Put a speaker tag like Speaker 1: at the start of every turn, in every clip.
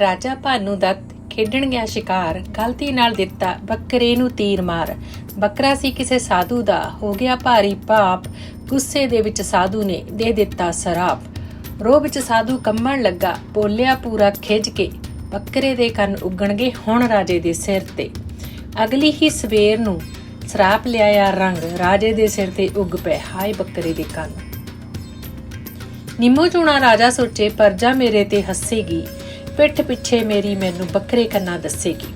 Speaker 1: ਰਾਜਾ ਭਾਨੂ ਦੱਤ ਖੇਡਣ ਗਿਆ ਸ਼ਿਕਾਰ, ਗਲਤੀ ਨਾਲ ਦਿੱਤਾ ਬੱਕਰੇ ਨੂੰ ਤੀਰ ਮਾਰ। ਬੱਕਰਾ ਸੀ ਕਿਸੇ ਸਾਧੂ ਦਾ, ਹੋ ਗਿਆ ਭਾਰੀ ਪਾਪ। ਗੁੱਸੇ ਦੇ ਵਿੱਚ ਸਾਧੂ ਨੇ ਦੇ ਦਿੱਤਾ ਸਰਾਪ। ਰੋਹ ਵਿੱਚ ਸਾਧੂ ਕੰਮਣ ਲੱਗਾ, ਬੋਲਿਆ ਪੂਰਾ ਖਿੱਚ ਕੇ, ਬੱਕਰੇ ਦੇ ਕੰਨ ਉੱਗਣਗੇ ਹੁਣ ਰਾਜੇ ਦੇ ਸਿਰ ਤੇ। ਅਗਲੀ ਹੀ ਸਵੇਰ ਨੂੰ ਸਰਾਪ ਲਿਆਇਆ ਰੰਗ, ਰਾਜੇ ਦੇ ਸਿਰ ਤੇ ਉੱਗ ਪਏ, ਹਾਏ ਬੱਕਰੇ ਦੇ ਕੰਨ। ਨਿੰਮੋ ਚੂਣਾ ਰਾਜਾ ਸੋਚੇ, ਪਰਜਾ ਮੇਰੇ ਤੇ ਹੱਸੇਗੀ। ਪਿੱਠ ਪਿੱਛੇ ਮੇਰੀ ਮੈਨੂੰ ਬੱਕਰੇ ਕੰਨਾਂ ਦੱਸੇਗੀ।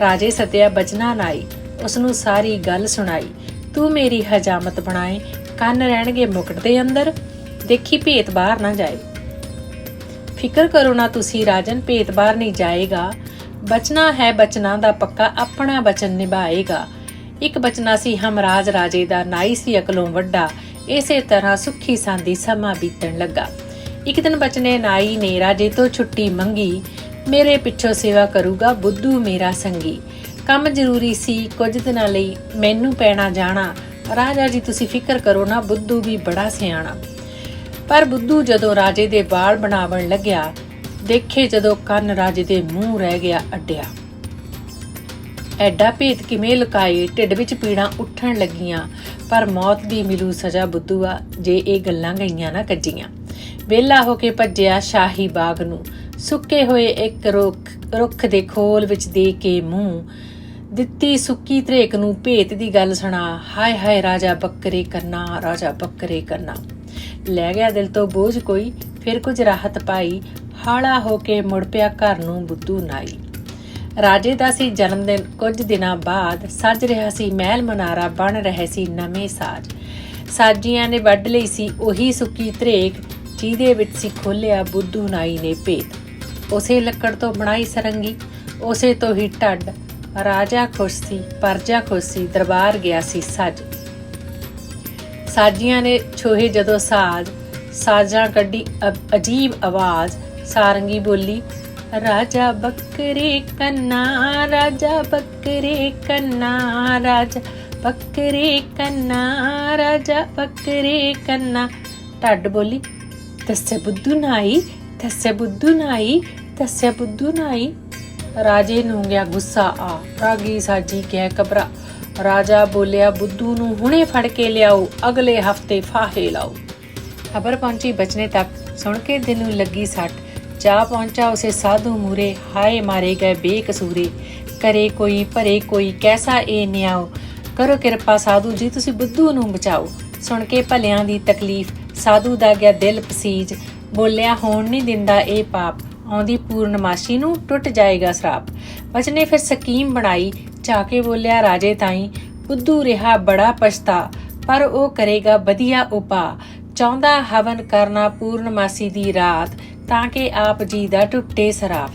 Speaker 1: ਰਾਜੇ ਸਤਿਆ ਬਚਨਾ ਨਾਈ ਉਸ ਨੂੰ ਸਾਰੀ ਗੱਲ ਸੁਣਾਈ। ਤੂੰ ਮੇਰੀ ਹਜਾਮਤ ਬਣਾਏ, ਕੰਨ ਰਹਿਣਗੇ ਮੁਕਟ ਦੇ ਅੰਦਰ, ਦੇਖੀ ਭੇਤ ਬਾਹਰ ਨਾ ਜਾਏ। ਫਿਕਰ ਕਰੋ ਨਾ ਤੁਸੀਂ ਰਾਜਨ, ਭੇਤ ਬਾਹਰ ਨਹੀਂ ਜਾਏਗਾ। ਬਚਨਾ ਹੈ ਬਚਨਾ ਦਾ ਪੱਕਾ, ਆਪਣਾ ਬਚਨ ਨਿਭਾਏਗਾ। ਇੱਕ ਬਚਨਾ ਸੀ ਹਮਰਾਜ ਰਾਜੇ ਦਾ, ਨਾਈ ਸੀ ਅਕਲੋਂ ਵੱਡਾ। ਇਸੇ ਤਰ੍ਹਾਂ ਸੁੱਖੀ ਸਾਂਦੀ ਸਮਾਂ ਬੀਤਣ ਲੱਗਾ। ਇੱਕ ਦਿਨ ਬਚਨੇ ਨਾਈ ਨੇ ਰਾਜੇ ਤੋਂ ਛੁੱਟੀ ਮੰਗੀ, ਮੇਰੇ ਪਿੱਛੋਂ ਸੇਵਾ ਕਰੂਗਾ ਬੁੱਧੂ ਮੇਰਾ ਸੰਗੀ। ਕੰਮ ਜ਼ਰੂਰੀ ਸੀ, ਕੁਝ ਦਿਨਾਂ ਲਈ ਮੈਨੂੰ ਪੈਣਾ ਜਾਣਾ। ਰਾਜਾ ਜੀ, ਤੁਸੀਂ ਫਿਕਰ ਕਰੋ ਨਾ, ਬੁੱਧੂ ਵੀ ਬੜਾ ਸਿਆਣਾ। ਪਰ ਬੁੱਧੂ ਜਦੋਂ ਰਾਜੇ ਦੇ ਵਾਲ ਬਣਾਵਣ ਲੱਗਿਆ, ਦੇਖੇ ਜਦੋਂ ਕੰਨ ਰਾਜੇ ਦੇ ਮੂੰਹ ਰਹਿ ਗਿਆ ਅੱਡਿਆ। ਐਡਾ ਭੇਤ ਕਿਵੇਂ ਲੁਕਾਏ, ਢਿੱਡ ਵਿੱਚ ਪੀੜਾਂ ਉੱਠਣ ਲੱਗੀਆਂ। ਪਰ ਮੌਤ ਦੀ ਮਿਲੂ ਸਜ਼ਾ ਬੁੱਧੂਆ, ਜੇ ਇਹ ਗੱਲਾਂ ਗਈਆਂ ਨਾ ਕੱਜੀਆਂ। ਵੇਲਾ ਹੋ ਕੇ ਭੱਜਿਆ ਸ਼ਾਹੀ ਬਾਗ ਨੂੰ। ਸੁੱਕੇ ਹੋਏ ਇੱਕ ਰੁੱਖ ਰੁੱਖ ਦੇ ਖੋਲ ਵਿੱਚ ਦੇ ਕੇ ਮੂੰਹ। ਦਿੱਤੀ ਸੁੱਕੀ ਧਰੇਕ ਨੂੰ ਭੇਤ ਦੀ ਗੱਲ ਸੁਣਾ। ਹਾਏ ਹਾਏ ਰਾਜਾ ਬੱਕਰੇ ਕਰਨਾ ਰਾਜਾ ਬੱਕਰੇ ਕਰਨਾ ਲੈ ਗਿਆ ਦਿਲ ਤੋਂ ਬੋਝ ਕੋਈ, ਫਿਰ ਕੁਝ ਰਾਹਤ ਪਾਈ। ਹਾਲਾ ਹੋ ਕੇ ਮੁੜ ਪਿਆ ਘਰ ਨੂੰ ਬੁੱਧੂ ਨਾਈ। ਰਾਜੇ ਦਾ ਸੀ ਜਨਮ ਦਿਨ। ਕੁਝ ਦਿਨਾਂ ਬਾਅਦ ਸੱਜ ਰਿਹਾ ਸੀ, ਮਹਿਲ ਮਨਾਰਾ ਬਣ ਰਹੇ ਸੀ ਨਵੇਂ ਸਾਜ। ਸਾਜੀਆਂ ਨੇ ਵੱਢ ਲਈ ਸੀ ਉਹੀ ਸੁੱਕੀ ਧਰੇਕ ਜਿਹਦੇ ਵਿੱਚ ਸੀ ਖੋਲਿਆ ਬੁੱਧੂ ਨਾਈ ਨੇ ਭੇਤ। ਉਸੇ ਲੱਕੜ ਤੋਂ ਬਣਾਈ ਸਰੰਗੀ, ਉਸੇ ਤੋਂ ਹੀ ਢੱਡ। ਰਾਜਾ ਖੁਸ਼ ਸੀ, ਪਰਜਾ ਖੁਸ਼ ਸੀ, ਦਰਬਾਰ ਗਿਆ ਸੀ ਸੱਜ। ਸਾਜੀਆਂ ਨੇ ਛੋਹੇ ਜਦੋਂ ਸਾਜ, ਸਾਜਾਂ ਕੱਢੀ ਅਜੀਬ ਆਵਾਜ਼, ਸਾਰੰਗੀ ਬੋਲੀ ਰਾਜਾ ਬੱਕਰੇ ਕੰਨਾ ਰਾਜਾ ਬੱਕਰੇ ਕੰਨਾ ਰਾਜਾ ਬੱਕਰੇ ਕੰਨਾ ਰਾਜਾ ਬੱਕਰੇ ਕੰਨਾ ਢੱਡ ਬੋਲੀ ਦੱਸੇ ਬੁੱਧੂ ਨਾਈ ਦੱਸੇ ਬੁੱਧੂ ਨਾਈ ਦੱਸੇ ਬੁੱਧੂ ਨਾਈ ਰਾਜੇ ਨੂੰ ਗਿਆ ਗੁੱਸਾ ਆ ਰਾਗੀ ਸਾਜੀ ਕਹਿ ਕਬਰਾ ਰਾਜਾ ਬੋਲਿਆ ਬੁੱਧੂ ਨੂੰ ਹੁਣੇ ਫੜ ਕੇ ਲਿਆਓ ਅਗਲੇ ਹਫ਼ਤੇ ਫਾਹੇ ਲਾਓ ਖਬਰ ਪਹੁੰਚੀ ਬਚਨੇ ਤੱਕ ਸੁਣ ਕੇ ਦਿਲ ਨੂੰ ਲੱਗੀ ਸੱਟ ਜਾ ਪਹੁੰਚਾ, ਉਸੇ ਸਾਧੂ ਮੂਰੇ ਹਾਏ ਮਾਰੇ ਗਏ ਬੇਕਸੂਰੇ। ਕਰੇ ਕੋਈ, ਭਰੇ ਕੋਈ, ਕੈਸਾ ਇਹ ਨਿਆਓ ਕਰੋ ਕਿਰਪਾ ਸਾਧੂ ਜੀ, ਤੁਸੀਂ ਬੁੱਧੂ ਨੂੰ ਬਚਾਓ। ਸੁਣ ਕੇ ਭਲਿਆਂ ਦੀ ਤਕਲੀਫ, ਸਾਧੂ ਦਾ ਗਿਆ ਦਿਲ ਪਸੀਜ। ਬੋਲਿਆ, ਹੋਣ ਨਹੀਂ ਦਿੰਦਾ ਇਹ ਪਾਪ, ਆਉਂਦੀ ਪੂਰਨਮਾਸ਼ੀ ਨੂੰ ਟੁੱਟ ਜਾਏਗਾ ਸਰਾਪ। ਬਚਨੇ ਫਿਰ ਸਕੀਮ ਬਣਾਈ ਜਾ ਕੇ ਬੋਲਿਆ, ਰਾਜੇ ਤਾਈ, ਬੁੱਧੂ ਰਿਹਾ ਬੜਾ ਪਛਤਾ, ਪਰ ਉਹ ਕਰੇਗਾ ਵਧੀਆ ਉਪਾ ਚਾਹੁੰਦਾ ਹਵਨ ਕਰਨਾ ਪੂਰਨਮਾਸੀ ਦੀ ਰਾਤ ਤਾਂ ਕਿ ਆਪ ਜੀ ਦਾ ਟੁੱਟੇ ਸਰਾਫ।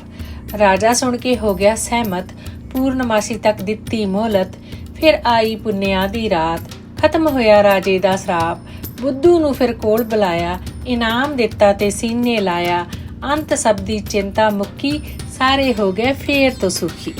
Speaker 1: ਰਾਜਾ ਸੁਣ ਕੇ ਹੋ ਗਿਆ ਸਹਿਮਤ, ਪੂਰਨਮਾਸੀ ਤੱਕ ਦਿੱਤੀ ਮੋਹਲਤ। ਫਿਰ ਆਈ ਪੁੰਨਿਆ ਦੀ ਰਾਤ। ਖਤਮ ਹੋਇਆ ਰਾਜੇ ਦਾ ਸਰਾਪ। ਬੁੱਧੂ ਨੂੰ ਫਿਰ ਕੋਲ ਬੁਲਾਇਆ, ਇਨਾਮ ਦਿੱਤਾ ਤੇ ਸੀਨੇ ਲਾਇਆ। ਅੰਤ ਸਭ ਦੀ ਚਿੰਤਾ ਮੁੱਕੀ, ਸਾਰੇ ਹੋ ਗਏ ਫੇਰ ਤੋਂ ਸੁਖੀ।